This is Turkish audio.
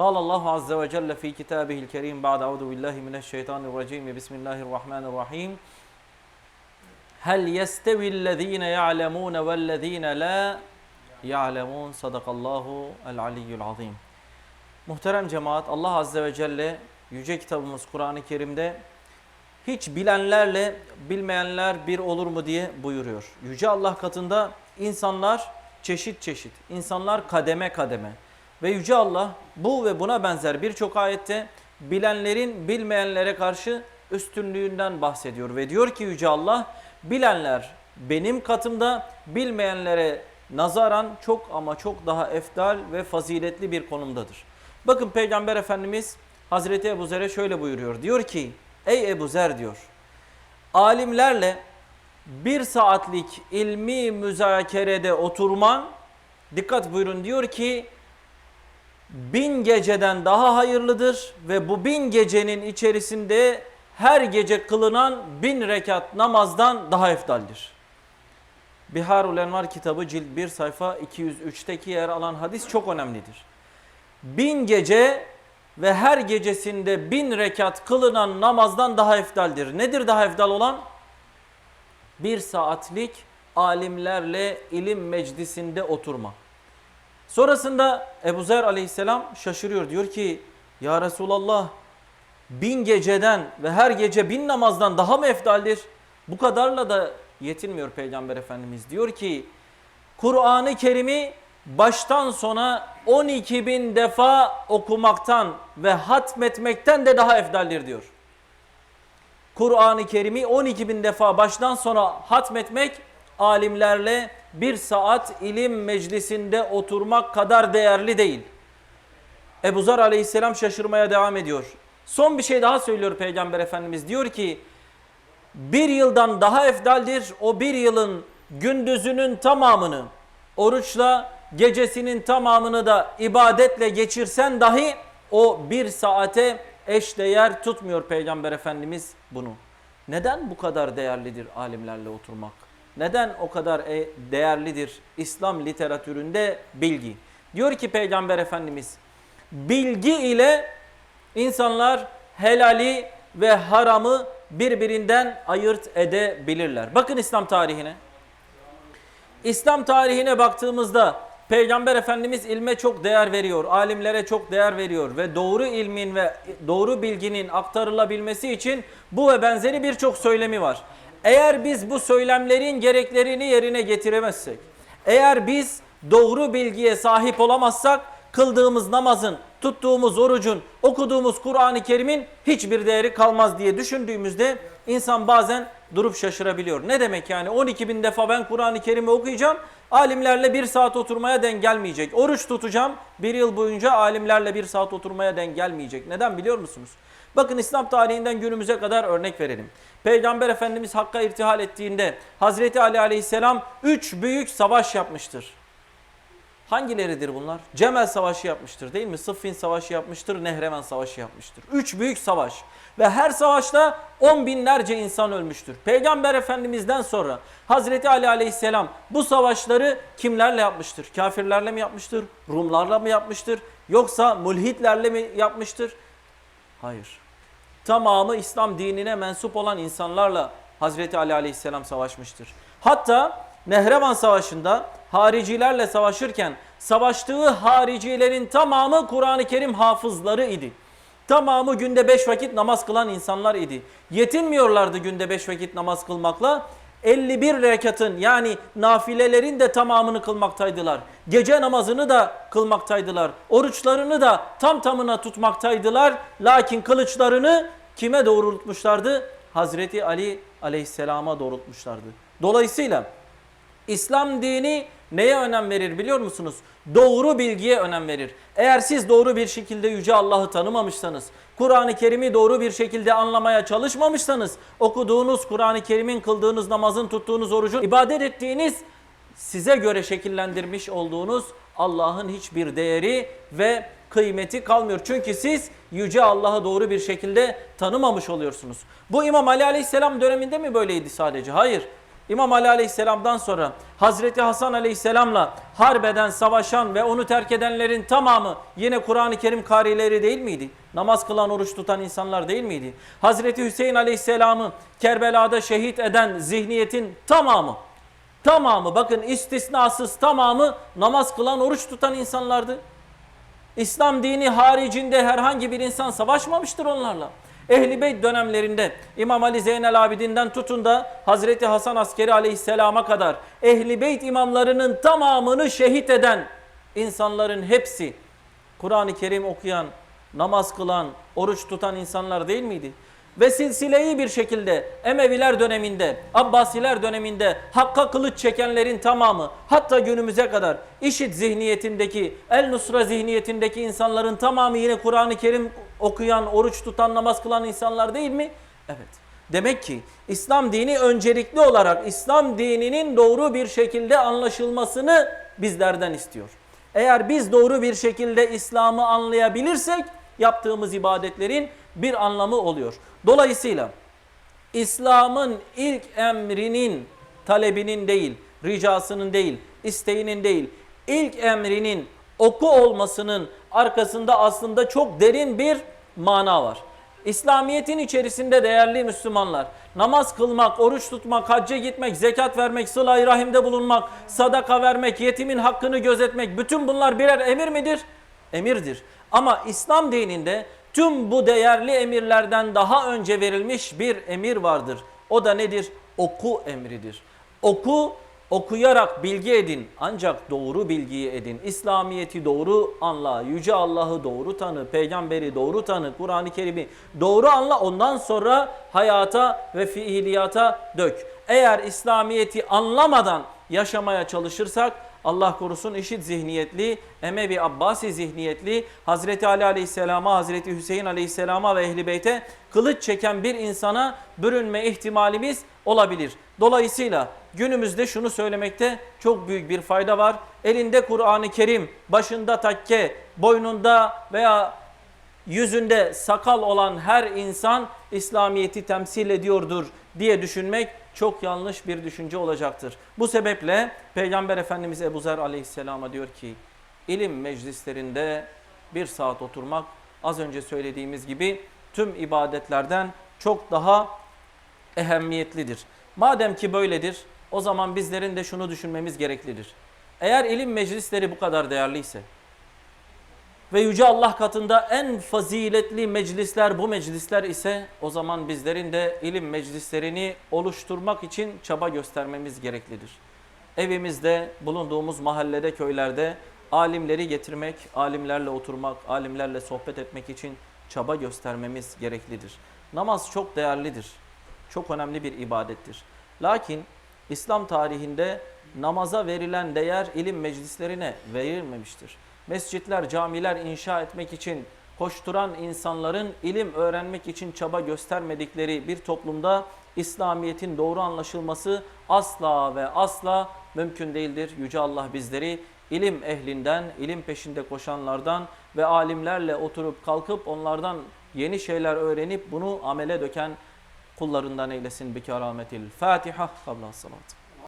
قال الله عز وجل في كتابه الكريم بعد أعوذ بالله من الشيطان الرجيم بسم الله الرحمن الرحيم هل يستوي الذين يعلمون والذين لا يعلمون صدق الله العلي العظيم Muhterem cemaat Allah Azze ve Celle Yüce kitabımız Kur'an-ı Kerim'de hiç bilenlerle bilmeyenler bir olur mu diye buyuruyor. Yüce Allah katında insanlar çeşit çeşit, insanlar kademe kademe. Ve Yüce Allah bu ve buna benzer birçok ayette bilenlerin bilmeyenlere karşı üstünlüğünden bahsediyor. Ve diyor ki Yüce Allah bilenler benim katımda bilmeyenlere nazaran çok ama çok daha efdal ve faziletli bir konumdadır. Bakın Peygamber Efendimiz Hazreti Ebu Zer'e şöyle buyuruyor. Diyor ki ey Ebu Zer diyor alimlerle bir saatlik ilmi müzakerede oturman dikkat buyurun diyor ki bin geceden daha hayırlıdır ve bu bin gecenin içerisinde her gece kılınan bin rekat namazdan daha eftaldir. Biharul Envar kitabı cilt 1 sayfa 203'teki yer alan hadis çok önemlidir. Bin gece ve her gecesinde bin rekat kılınan namazdan daha eftaldir. Nedir daha eftal olan? Bir saatlik alimlerle ilim meclisinde oturma. Sonrasında Ebu Zer aleyhisselam şaşırıyor. Diyor ki ya Resulallah bin geceden ve her gece bin namazdan daha mı eftaldir? Bu kadarla da yetinmiyor Peygamber Efendimiz. Diyor ki Kur'an-ı Kerim'i baştan sona 12 bin defa okumaktan ve hatmetmekten de daha eftaldir diyor. Kur'an-ı Kerim'i 12 bin defa baştan sona hatmetmek alimlerle bir saat ilim meclisinde oturmak kadar değerli değil. Ebu Zar aleyhisselam şaşırmaya devam ediyor. Son bir şey daha söylüyor Peygamber Efendimiz. Diyor ki bir yıldan daha efdaldir o bir yılın gündüzünün tamamını oruçla gecesinin tamamını da ibadetle geçirsen dahi o bir saate eşdeğer tutmuyor Peygamber Efendimiz bunu. Neden bu kadar değerlidir alimlerle oturmak? Neden o kadar e- değerlidir İslam literatüründe bilgi? Diyor ki Peygamber Efendimiz bilgi ile insanlar helali ve haramı birbirinden ayırt edebilirler. Bakın İslam tarihine. İslam tarihine baktığımızda Peygamber Efendimiz ilme çok değer veriyor, alimlere çok değer veriyor ve doğru ilmin ve doğru bilginin aktarılabilmesi için bu ve benzeri birçok söylemi var. Eğer biz bu söylemlerin gereklerini yerine getiremezsek, eğer biz doğru bilgiye sahip olamazsak kıldığımız namazın, tuttuğumuz orucun, okuduğumuz Kur'an-ı Kerim'in hiçbir değeri kalmaz diye düşündüğümüzde insan bazen durup şaşırabiliyor. Ne demek yani 12 bin defa ben Kur'an-ı Kerim'i okuyacağım, alimlerle bir saat oturmaya denk gelmeyecek. Oruç tutacağım, bir yıl boyunca alimlerle bir saat oturmaya denk gelmeyecek. Neden biliyor musunuz? Bakın İslam tarihinden günümüze kadar örnek verelim. Peygamber Efendimiz Hakk'a irtihal ettiğinde Hazreti Ali Aleyhisselam üç büyük savaş yapmıştır. Hangileridir bunlar? Cemel Savaşı yapmıştır değil mi? Sıffin Savaşı yapmıştır, Nehremen Savaşı yapmıştır. Üç büyük savaş. Ve her savaşta on binlerce insan ölmüştür. Peygamber Efendimiz'den sonra Hazreti Ali Aleyhisselam bu savaşları kimlerle yapmıştır? Kafirlerle mi yapmıştır? Rumlarla mı yapmıştır? Yoksa mulhitlerle mi yapmıştır? Hayır. Tamamı İslam dinine mensup olan insanlarla Hazreti Ali Aleyhisselam savaşmıştır. Hatta Nehrevan Savaşı'nda haricilerle savaşırken savaştığı haricilerin tamamı Kur'an-ı Kerim hafızları idi. Tamamı günde beş vakit namaz kılan insanlar idi. Yetinmiyorlardı günde beş vakit namaz kılmakla. 51 rekatın yani nafilelerin de tamamını kılmaktaydılar. Gece namazını da kılmaktaydılar. Oruçlarını da tam tamına tutmaktaydılar. Lakin kılıçlarını kime doğrultmuşlardı? Hazreti Ali aleyhisselama doğrultmuşlardı. Dolayısıyla İslam dini neye önem verir biliyor musunuz? Doğru bilgiye önem verir. Eğer siz doğru bir şekilde Yüce Allah'ı tanımamışsanız, Kur'an-ı Kerim'i doğru bir şekilde anlamaya çalışmamışsanız, okuduğunuz Kur'an-ı Kerim'in kıldığınız namazın, tuttuğunuz orucun, ibadet ettiğiniz, size göre şekillendirmiş olduğunuz Allah'ın hiçbir değeri ve kıymeti kalmıyor. Çünkü siz Yüce Allah'ı doğru bir şekilde tanımamış oluyorsunuz. Bu İmam Ali Aleyhisselam döneminde mi böyleydi sadece? Hayır. İmam Ali Aleyhisselam'dan sonra Hazreti Hasan Aleyhisselam'la harbeden savaşan ve onu terk edenlerin tamamı yine Kur'an-ı Kerim karileri değil miydi? Namaz kılan, oruç tutan insanlar değil miydi? Hazreti Hüseyin Aleyhisselam'ı Kerbela'da şehit eden zihniyetin tamamı Tamamı bakın istisnasız tamamı namaz kılan oruç tutan insanlardı. İslam dini haricinde herhangi bir insan savaşmamıştır onlarla. Ehli Beyt dönemlerinde İmam Ali Zeynel Abidin'den tutun da Hazreti Hasan Askeri Aleyhisselam'a kadar Ehli Beyt imamlarının tamamını şehit eden insanların hepsi Kur'an-ı Kerim okuyan, namaz kılan, oruç tutan insanlar değil miydi? Ve silsileyi bir şekilde Emeviler döneminde, Abbasiler döneminde Hakk'a kılıç çekenlerin tamamı hatta günümüze kadar işit zihniyetindeki, El Nusra zihniyetindeki insanların tamamı yine Kur'an-ı Kerim okuyan, oruç tutan, namaz kılan insanlar değil mi? Evet. Demek ki İslam dini öncelikli olarak İslam dininin doğru bir şekilde anlaşılmasını bizlerden istiyor. Eğer biz doğru bir şekilde İslam'ı anlayabilirsek yaptığımız ibadetlerin bir anlamı oluyor. Dolayısıyla İslam'ın ilk emrinin talebinin değil, ricasının değil, isteğinin değil, ilk emrinin oku olmasının arkasında aslında çok derin bir mana var. İslamiyet'in içerisinde değerli Müslümanlar, namaz kılmak, oruç tutmak, hacca gitmek, zekat vermek, sıla-i rahimde bulunmak, sadaka vermek, yetimin hakkını gözetmek, bütün bunlar birer emir midir? Emirdir. Ama İslam dininde tüm bu değerli emirlerden daha önce verilmiş bir emir vardır. O da nedir? Oku emridir. Oku, okuyarak bilgi edin. Ancak doğru bilgiyi edin. İslamiyeti doğru anla. Yüce Allah'ı doğru tanı. Peygamberi doğru tanı. Kur'an-ı Kerim'i doğru anla. Ondan sonra hayata ve fiiliyata dök. Eğer İslamiyeti anlamadan yaşamaya çalışırsak Allah korusun işit zihniyetli, Emevi Abbasi zihniyetli, Hazreti Ali Aleyhisselam'a, Hazreti Hüseyin Aleyhisselam'a ve Ehli Beyt'e kılıç çeken bir insana bürünme ihtimalimiz olabilir. Dolayısıyla günümüzde şunu söylemekte çok büyük bir fayda var. Elinde Kur'an-ı Kerim, başında takke, boynunda veya yüzünde sakal olan her insan İslamiyet'i temsil ediyordur diye düşünmek çok yanlış bir düşünce olacaktır. Bu sebeple Peygamber Efendimiz Ebu Zer aleyhisselama diyor ki ilim meclislerinde bir saat oturmak az önce söylediğimiz gibi tüm ibadetlerden çok daha ehemmiyetlidir. Madem ki böyledir o zaman bizlerin de şunu düşünmemiz gereklidir. Eğer ilim meclisleri bu kadar değerliyse ve Yüce Allah katında en faziletli meclisler bu meclisler ise o zaman bizlerin de ilim meclislerini oluşturmak için çaba göstermemiz gereklidir. Evimizde, bulunduğumuz mahallede, köylerde alimleri getirmek, alimlerle oturmak, alimlerle sohbet etmek için çaba göstermemiz gereklidir. Namaz çok değerlidir. Çok önemli bir ibadettir. Lakin İslam tarihinde namaza verilen değer ilim meclislerine verilmemiştir mescitler, camiler inşa etmek için koşturan insanların ilim öğrenmek için çaba göstermedikleri bir toplumda İslamiyet'in doğru anlaşılması asla ve asla mümkün değildir. Yüce Allah bizleri ilim ehlinden, ilim peşinde koşanlardan ve alimlerle oturup kalkıp onlardan yeni şeyler öğrenip bunu amele döken kullarından eylesin bi kerametil Fatiha. Kabla salat.